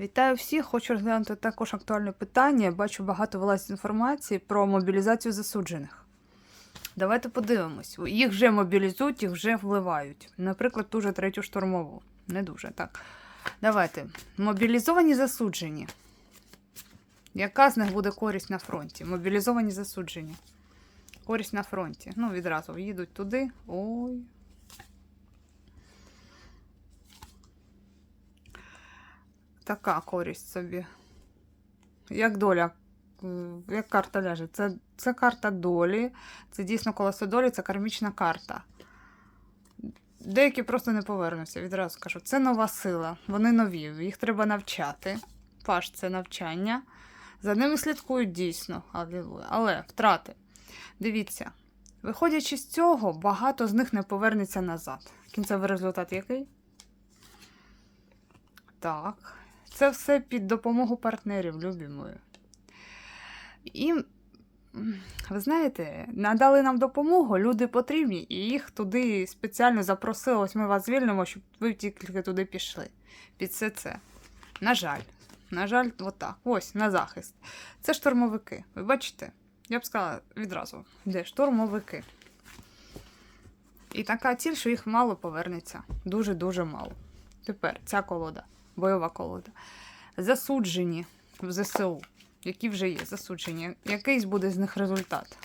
Вітаю всіх! Хочу розглянути також актуальне питання. Бачу, багато вилазить інформації про мобілізацію засуджених. Давайте подивимось. Їх вже мобілізують, їх вже вливають. Наприклад, ту же третю штурмову. Не дуже так. Давайте. Мобілізовані засуджені. Яка з них буде користь на фронті? Мобілізовані засуджені. Користь на фронті. Ну, відразу їдуть туди. Ой. Така користь собі. Як доля, е, як карта ляже. Це, це карта долі. Це дійсно колесо долі, це кармічна карта. Деякі просто не повернуться, відразу скажу. Це нова сила, вони нові, їх треба навчати. Паш це навчання. За ними слідкують дійсно, але втрати. Дивіться, виходячи з цього, багато з них не повернеться назад. Кінцевий результат який? Так. Це все під допомогу партнерів, любі мої. І, ви знаєте, надали нам допомогу, люди потрібні, і їх туди спеціально запросили. Ось ми вас звільнимо, щоб ви тільки туди пішли. Під все це. На жаль. На жаль, отак. Ось, на захист. Це штурмовики. Ви бачите? Я б сказала відразу, де штурмовики. І така ціль, що їх мало повернеться. Дуже-дуже мало. Тепер ця колода, бойова колода. Засуджені в ЗСУ, які вже є засуджені. Якийсь буде з них результат.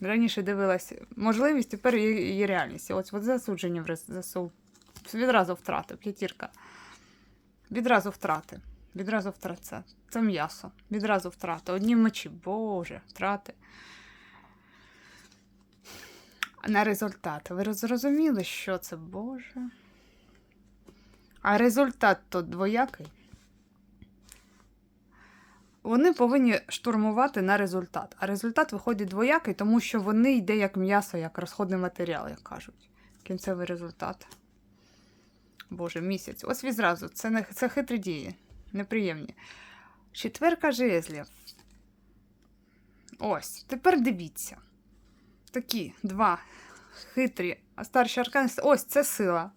Раніше дивилася можливість, тепер є, реальність. Ось от засуджені в ЗСУ. Відразу втрати, п'ятірка. Відразу втрати. Відразу втрати. Це, м'ясо. Відразу втрати. Одні мечі. Боже, втрати. На результат. Ви зрозуміли, що це Боже? А результат то двоякий. Вони повинні штурмувати на результат. А результат виходить двоякий, тому що вони йде як м'ясо, як розходний матеріал, як кажуть. Кінцевий результат. Боже, місяць. Ось відразу. Це, не, це хитрі дії. Неприємні. Четверка жезлів. Ось. Тепер дивіться. Такі два хитрі. Старші аркани. Ось це сила.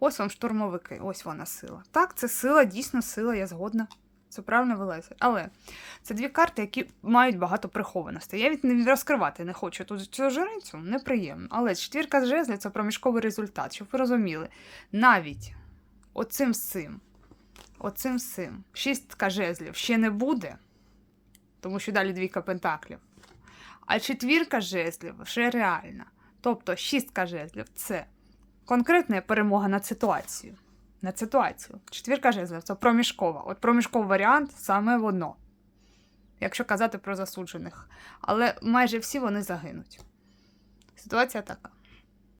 Ось вам штурмовики. Ось вона сила. Так, це сила, дійсно сила, я згодна. Це правильно вилазить. Але це дві карти, які мають багато прихованостей. Я від не розкривати не хочу тут цю жрицю, неприємно. Але четвірка з жезлів це проміжковий результат, щоб ви розуміли. Навіть оцим всім, оцим всім, шістка жезлів ще не буде, тому що далі двійка пентаклів. А четвірка жезлів вже реальна. Тобто шістка жезлів це конкретна перемога над ситуацією. Над ситуацію. Четвірка жезлів це проміжкова. От проміжковий варіант саме воно. Якщо казати про засуджених. Але майже всі вони загинуть. Ситуація така.